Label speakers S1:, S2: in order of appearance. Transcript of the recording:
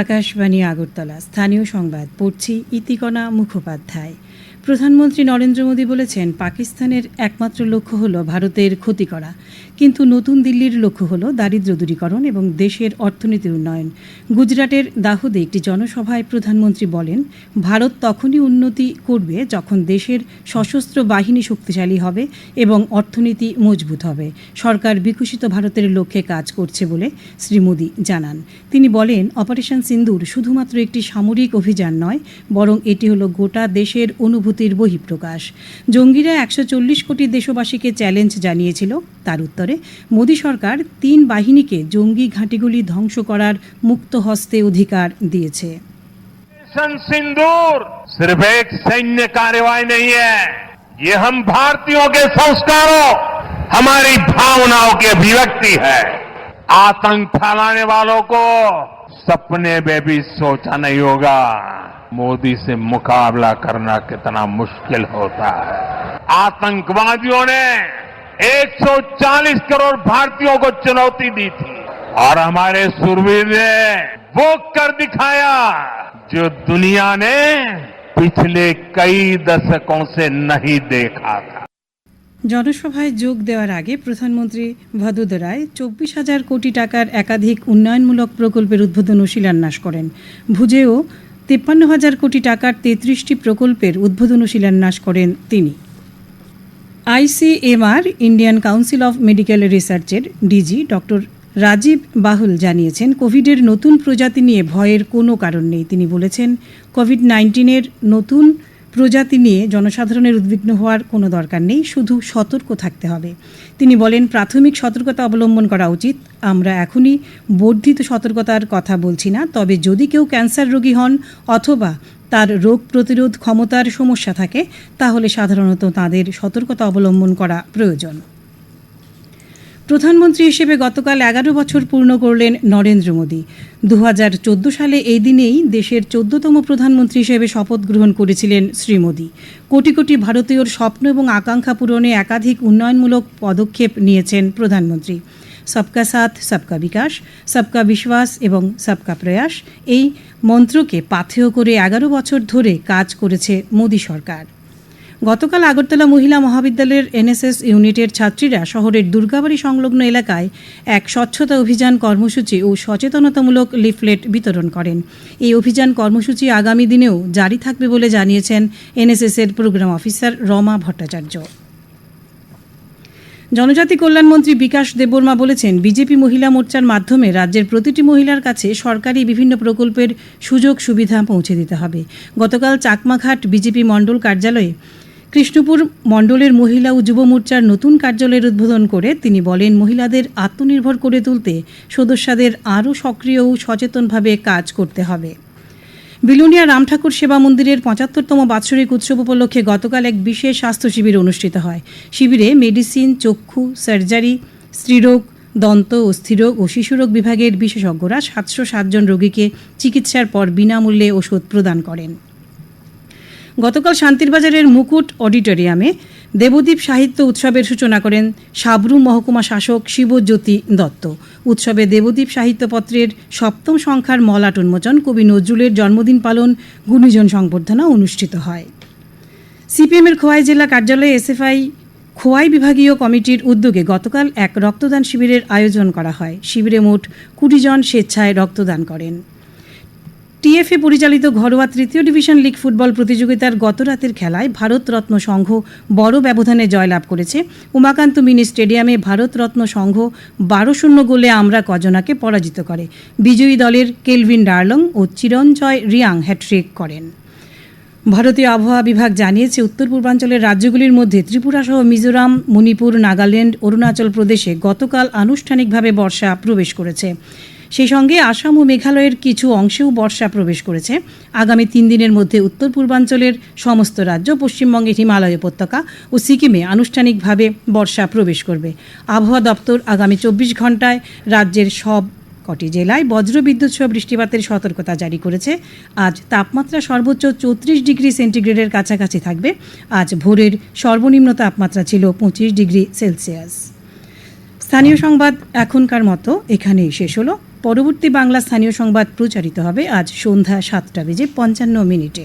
S1: আকাশবাণী আগরতলা। স্থানীয় সংবাদ পড়ছি ইতিকণা মুখোপাধ্যায়। প্রধানমন্ত্রী নরেন্দ্র মোদী বলেছেন, পাকিস্তানের একমাত্র লক্ষ্য হল ভারতের ক্ষতি করা। কিন্তু নতুন দিল্লির লক্ষ্য হল দারিদ্র দূরীকরণ এবং দেশের অর্থনীতির উন্নয়ন। গুজরাটের দাহোদে একটি জনসভায় প্রধানমন্ত্রী বলেন, ভারত তখনই উন্নতি করবে যখন দেশের সশস্ত্র বাহিনী শক্তিশালী হবে এবং অর্থনীতি মজবুত হবে। সরকার বিকশিত ভারতের লক্ষ্যে কাজ করছে বলে শ্রী মোদী জানান। তিনি বলেন, অপারেশন সিন্দুর শুধুমাত্র একটি সামরিক অভিযান নয়, বরং এটি হলো গোটা দেশের অনুভূতির বহিঃপ্রকাশ জঙ্গিরা একশো চল্লিশ কোটি দেশবাসীকে চ্যালেঞ্জ জানিয়েছিল তার উত্তরে মোদী সরকার তিন বাহিনীকে জঙ্গি ঘাঁটিগুলি ধ্বংস করার মুক্ত হস্তে অধিকার দিয়েছে
S2: ऑपरेशन सिंदूर सिर्फ एक सैन्य कार्रवाई नहीं है ये हम भारतीयों के संस्कारों हमारी भावनाओं की अभिव्यक्ति है आतंक फैलाने वालों को सपने में भी सोचा नहीं होगा मोदी से मुकाबला करना कितना मुश्किल होता है आतंकवादियों ने 140 करोड़ भारतीयों को चुनौती दी थी और हमारे सुरवीर ने वो कर दिखाया जो दुनिया ने पिछले कई दशकों से नहीं देखा था
S1: জনসভায় যোগ দেওয়ার আগে প্রধানমন্ত্রী ভদোদরায় চব্বিশ হাজার কোটি টাকার একাধিক উন্নয়নমূলক প্রকল্পের উদ্বোধন ও শিলান্যাস করেন ভুজেও তিপ্পান্ন হাজার কোটি টাকার তেত্রিশটি প্রকল্পের উদ্বোধন শিলান্যাস করেন তিনি। ICMR Indian Council of Medical রিসার্চের ডিজি ডক্টর রাজীব বাহুল জানিয়েছেন, কোভিডের নতুন প্রজাতি নিয়ে ভয়ের কোনো কারণ নেই। তিনি বলেছেন, কোভিড নাইন্টিনের নতুন প্রজাতি নিয়ে জনসাধারণের উদ্বিগ্ন হওয়ার কোনো দরকার নেই, শুধু সতর্ক থাকতে হবে। তিনি বলেন, প্রাথমিক সতর্কতা অবলম্বন করা উচিত। আমরা এখনই বর্ধিত সতর্কতার কথা বলছি না, তবে যদি কেউ ক্যান্সার রোগী হন অথবা তার রোগ প্রতিরোধ ক্ষমতার সমস্যা থাকে, তাহলে সাধারণত তাদের সতর্কতা অবলম্বন করা প্রয়োজন। প্রধানমন্ত্রী হিসেবে গতকাল এগারো বছর পূর্ণ করলেন নরেন্দ্র মোদী। দু হাজার চোদ্দ সালে এই দিনেই দেশের চোদ্দতম প্রধানমন্ত্রী হিসেবে শপথ গ্রহণ করেছিলেন শ্রী মোদী। কোটি কোটি ভারতীয়র স্বপ্ন এবং আকাঙ্ক্ষা পূরণে একাধিক উন্নয়নমূলক পদক্ষেপ নিয়েছেন প্রধানমন্ত্রী। সবকা সাথ, সবকা বিকাশ, সবকা বিশ্বাস এবং সবকা প্রয়াস এই মন্ত্রকে পাথেয় করে এগারো বছর ধরে কাজ করেছে মোদী সরকার। গতকাল আগরতলা মহিলা মহাবিদ্যালয়ের এনএসএস ইউনিটের ছাত্রীরা শহরের দুর্গাবাড়ি সংলগ্ন এলাকায় এক স্বচ্ছতা অভিযান কর্মসূচি ও সচেতনতামূলক লিফলেট বিতরণ করেন। এই অভিযান কর্মসূচি আগামী দিনেও জারি থাকবে বলে জানিয়েছেন এনএসএসের প্রোগ্রাম অফিসার রমা ভট্টাচার্য। জনজাতি কল্যাণমন্ত্রী বিকাশ দেববর্মা বলেছেন, বিজেপি মহিলা মোর্চার মাধ্যমে রাজ্যের প্রতিটি মহিলার কাছে সরকারি বিভিন্ন প্রকল্পের সুযোগ সুবিধা পৌঁছে দিতে হবে। গতকাল চাকমাঘাট বিজেপি মণ্ডল কার্যালয়ে কৃষ্ণপুর মণ্ডলের মহিলা ও যুব মোর্চার নতুন কার্যালয়ের উদ্বোধন করে তিনি বলেন, মহিলাদের আত্মনির্ভর করে তুলতে সদস্যদের আরও সক্রিয় ও সচেতনভাবে কাজ করতে হবে। বিলুনিয়া রামঠাকুর সেবা মন্দিরের পঁচাত্তরতম বাৎসরিক উৎসব উপলক্ষে গতকাল এক বিশেষ স্বাস্থ্য শিবির অনুষ্ঠিত হয়। শিবিরে মেডিসিন, চক্ষু, সার্জারি, স্ত্রীরোগ, দন্ত অস্থিরোগ ও শিশুরোগ বিভাগের বিশেষজ্ঞরা সাতশো সাতজন রোগীকে চিকিৎসার পর বিনামূল্যে ওষুধ প্রদান করেন। গতকাল শান্তিরবাজারের মুকুট অডিটোরিয়ামে দেবদ্বীপ সাহিত্য উৎসবের সূচনা করেন সাবরু মহকুমা শাসক শিবজ্যোতি দত্ত। উৎসবে দেবদ্বীপ সাহিত্যপত্রের সপ্তম সংখ্যার মলাট উন্মোচন, কবি নজরুলের জন্মদিন পালন, গুণীজন সংবর্ধনা অনুষ্ঠিত হয়। সিপিএমের খোয়াই জেলা কার্যালয়ে এসএফআই খোয়াই বিভাগীয় কমিটির উদ্যোগে গতকাল এক রক্তদান শিবিরের আয়োজন করা হয়। শিবিরে মোট কুড়ি জন স্বেচ্ছায় রক্তদান করেন। টিএফএ পরিচালিত ঘরোয়া তৃতীয় ডিভিশন লিগ ফুটবল প্রতিযোগিতার গতরাতের খেলায় ভারতরত্ন সংঘ বড় ব্যবধানে জয়লাভ করেছে। উমাকান্ত মিনি স্টেডিয়ামে ভারতরত্ন সংঘ বারো শূন্য গোলে আমরা কজনাকে পরাজিত করে। বিজয়ী দলের কেলভিন ডার্লং ও চিরঞ্জয় রিয়াং হ্যাট্রিক করেন। ভারতীয় আবহাওয়া বিভাগ জানিয়েছে, উত্তর পূর্বাঞ্চলের রাজ্যগুলির মধ্যে ত্রিপুরা সহ মিজোরাম, মণিপুর, নাগাল্যান্ড, অরুণাচল প্রদেশে গতকাল আনুষ্ঠানিকভাবে বর্ষা প্রবেশ করেছে। সেই সঙ্গে আসাম ও মেঘালয়ের কিছু অংশেও বর্ষা প্রবেশ করেছে। আগামী তিন দিনের মধ্যে উত্তর পূর্বাঞ্চলের সমস্ত রাজ্য, পশ্চিমবঙ্গের হিমালয় উপত্যকা ও সিকিমে আনুষ্ঠানিকভাবে বর্ষা প্রবেশ করবে। আবহাওয়া দপ্তর আগামী চব্বিশ ঘন্টায় রাজ্যের সব কটি জেলায় বজ্রবিদ্যুৎ সহ বৃষ্টিপাতের সতর্কতা জারি করেছে। আজ তাপমাত্রা সর্বোচ্চ চৌত্রিশ ডিগ্রি সেন্টিগ্রেডের কাছাকাছি থাকবে। আজ ভোরের সর্বনিম্ন তাপমাত্রা ছিল পঁচিশ ডিগ্রি সেলসিয়াস। স্থানীয় সংবাদ এখনকার মতো, এখানেই শেষ হলো। পরবর্তী বাংলা স্থানীয় সংবাদ প্রচারিত হবে আজ সন্ধ্যা সাতটা বেজে পঞ্চান্ন মিনিটে।